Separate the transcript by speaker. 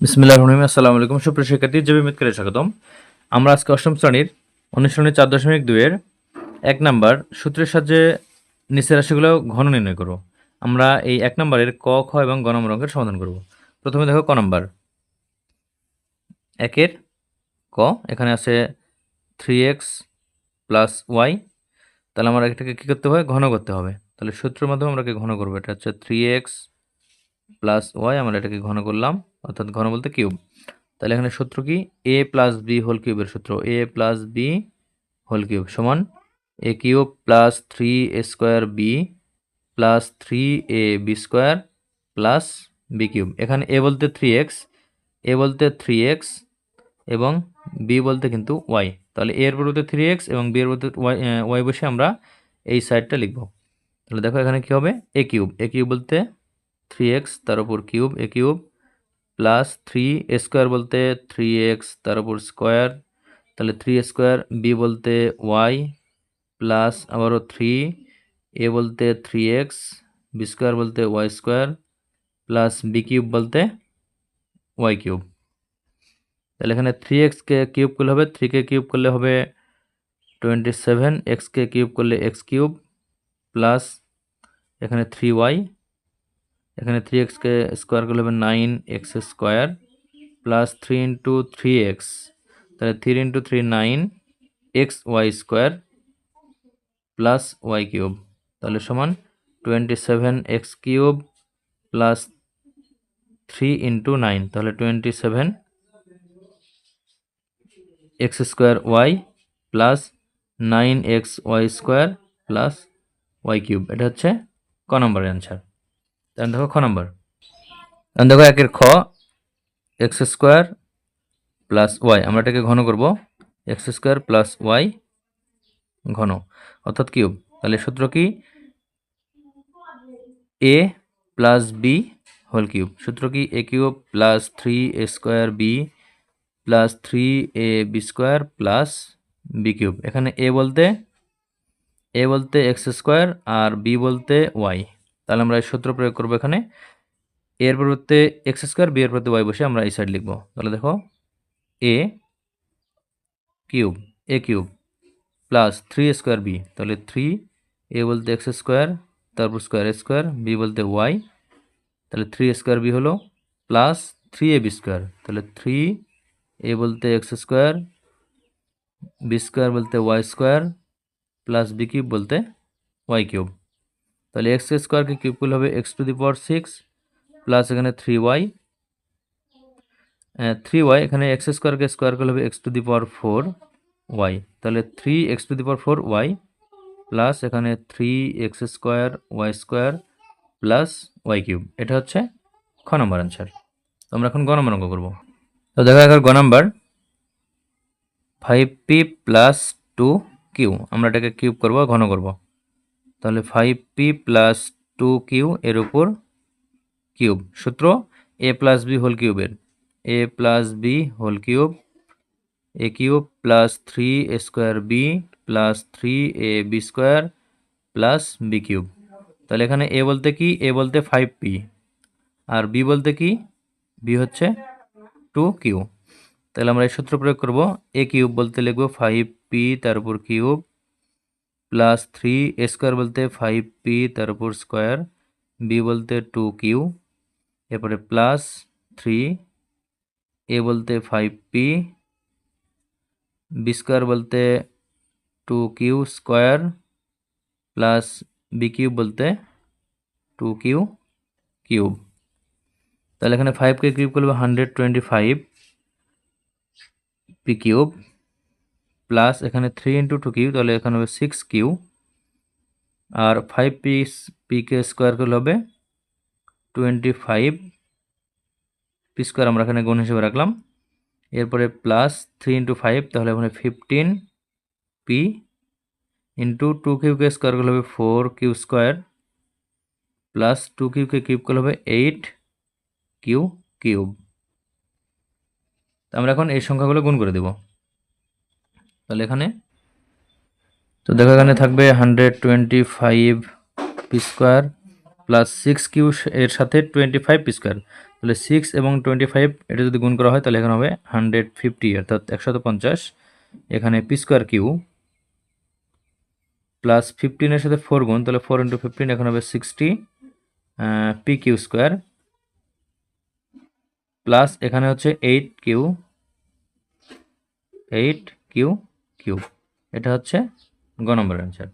Speaker 1: বিসমিল্লাহ রহমান আসসালামু আলাইকুম। সুপ্রিয় শিক্ষার্থী, জেবি মিতকারে স্বাগতম। আমরা আজকে অষ্টম শ্রেণির অনুশীলনী চার দশমিক দুইয়ের এক নাম্বার সূত্রের সাহায্যে নিচের রাশিগুলো ঘন নির্ণয় করব। আমরা এই এক নম্বরের ক, খ এবং গ অঙ্কের সমাধান করব। প্রথমে দেখো ক নম্বর। একের ক, এখানে আছে থ্রি এক্স প্লাস ওয়াই তাহলে আমরা এটাকে কী করতে হবে ঘন করতে হবে। তাহলে সূত্রের মাধ্যমে আমরা ঘন করব। এটা হচ্ছে থ্রি এক্স প্লাস ওয়াই আমরা এটাকে ঘন করলাম, অর্থাৎ ঘন বলতে কিউব তাহলে এখানে সূত্র কি? এ প্লাস বি হোল কিউবের সূত্র। A plus B whole cube সমান A cube plus three A square B plus three A B square plus B cube এখানে এ বলতে থ্রি এক্স এ বলতে থ্রি এক্স এবং বি বলতে কিন্তু ওয়াই তাহলে এর পরিবর্তে থ্রি এক্স এবং বি এর পরিবর্তে ওয়াই ওয়াই বসে আমরা এই সাইডটা লিখব। তাহলে দেখো এখানে কী হবে? এ কিউব এ কিউব বলতে থ্রি এক্স তার উপর cube A cube plus three square বলতে থ্রি এক্স তার উপর স্কোয়ার তাহলে থ্রি স্কোয়ার বি বলতে ওয়াই প্লাস আবারও থ্রি এ বলতে থ্রি এক্স বি স্কোয়ার বলতে Y square plus B cube বলতে ওয়াই কিউব তাহলে এখানে থ্রি এক্সকে কিউব করলে হবে থ্রিকে কিউব করলে হবে টোয়েন্টি সেভেন এক্সকে কিউব করলে এক্স কিউব প্লাস এখানে থ্রি ওয়াই এখানে থ্রি এক্সকে স্কোয়ার করলে হবে nine X square plus three into three X তাহলে three into three nine X Y square plus Y cube তাহলে সমান twenty seven X cube plus three into nine তাহলে twenty seven X square Y plus nine X Y square plus Y cube এটা হচ্ছে ক নম্বরের answer তাহলে দেখো খ নম্বর। তাহলে দেখো একের খ, এক্স স্কোয়ার প্লাস ওয়াই। আমরা এটাকে ঘন করব। এক্স স্কোয়ার প্লাস ওয়াই ঘন। অর্থাৎ কিউব। তাহলে সূত্র কি? A plus B whole cube সূত্র কি? A cube plus three A square B plus three A B square plus B cube এখানে এ বলতে এ বলতে এক্স স্কোয়ার আর বি বলতে ওয়াই তাহলে আমরা এই সূত্র প্রয়োগ করব এখানে। এর পরিবর্তে এক্স স্কোয়ার, বি এর পরিবর্তে ওয়াই বসে আমরা এই সাইড লিখব। তাহলে দেখো, A cube A cube plus three square B. তাহলে থ্রি, এ বলতে এক্স স্কোয়ার, তারপর স্কোয়ার স্কোয়ার, বি বলতে ওয়াই। তাহলে থ্রি স্কোয়ার বি হলো plus three A B square. তাহলে থ্রি, এ বলতে এক্স স্কোয়ার, বি স্কোয়ার বলতে Y square, plus B cube বলতে ওয়াই কিউব। তাহলে এক্স স্কোয়ারকে কিউব করলে হবে X to the power six plus এখানে থ্রি ওয়াই। থ্রি ওয়াই, এখানে এক্স স্কোয়ারকে স্কোয়ার করলে হবে X to the power four Y. তাহলে three X to the power four Y plus এখানে three X square Y square plus Y cube. এটা হচ্ছে খ নম্বর অ্যান্সার তো আমরা এখন গ নম্বর অঙ্ক করব। তো দেখো এখন গ number. Five P plus two Q আমরা এটাকে কিউব করব, ঘন করব। তাহলে five P plus two Q এর উপর কিউব সূত্র এ প্লাস বি হোল কিউবের A plus B whole cube A cube plus three A square B plus three A B square plus B cube তাহলে এখানে এ বলতে কি? এ বলতে ফাইভ পি আর বি বলতে কি? বি হচ্ছে টু কিউ তাহলে আমরা এই সূত্র প্রয়োগ করব। এ কিউব বলতে লিখব ফাইভ পি তার উপর cube plus three A square বলতে ফাইভ পি তার উপর স্কোয়ার বি বলতে টু কিউ এরপরে প্লাস থ্রি এ বলতে ফাইভ পি বি স্কোয়ার বলতে two Q square plus B cube বলতে টু কিউ কিউব তাহলে এখানে ফাইভকে কিউব করলে hundred twenty five P cube plus এখানে থ্রি ইন্টু টু কিউ, তাহলে এখানে হবে সিক্স কিউ। আর ফাইভ পি পিকে স্কোয়ার করলে হবে টোয়েন্টি ফাইভ পি স্কোয়ার আমরা এখানে গুণ হিসেবে রাখলাম। এরপরে প্লাস থ্রি ইন্টু ফাইভ তাহলে এখানে ফিফটিন পি ইন্টু টু কিউকে স্কোয়ার করলে হবে four Q square plus two কিউকে cube করলে হবে এইট কিউ কিউব আমরা এখন এই সংখ্যাগুলো গুণ করে দেব। তাহলে এখানে? তো দেখো এখানে থাকবে hundred twenty five P square plus six Q এর সাথে টোয়েন্টি ফাইভ পি স্কোয়ার তাহলে সিক্স এবং টোয়েন্টি ফাইভ এটা যদি গুণ করা হয়, তাহলে এখানে হবে হান্ড্রেড ফিফটি অর্থাৎ একশত পঞ্চাশ। এখানে পি স্কোয়ার কিউ প্লাস ফিফটিনের সাথে ফোর গুণ, তাহলে ফোর ইন্টু ফিফটিন এখানে হবে sixty P Q square plus এখানে হচ্ছে eight Q eight Q Q এটা হচ্ছে গ নম্বর অ্যান্সার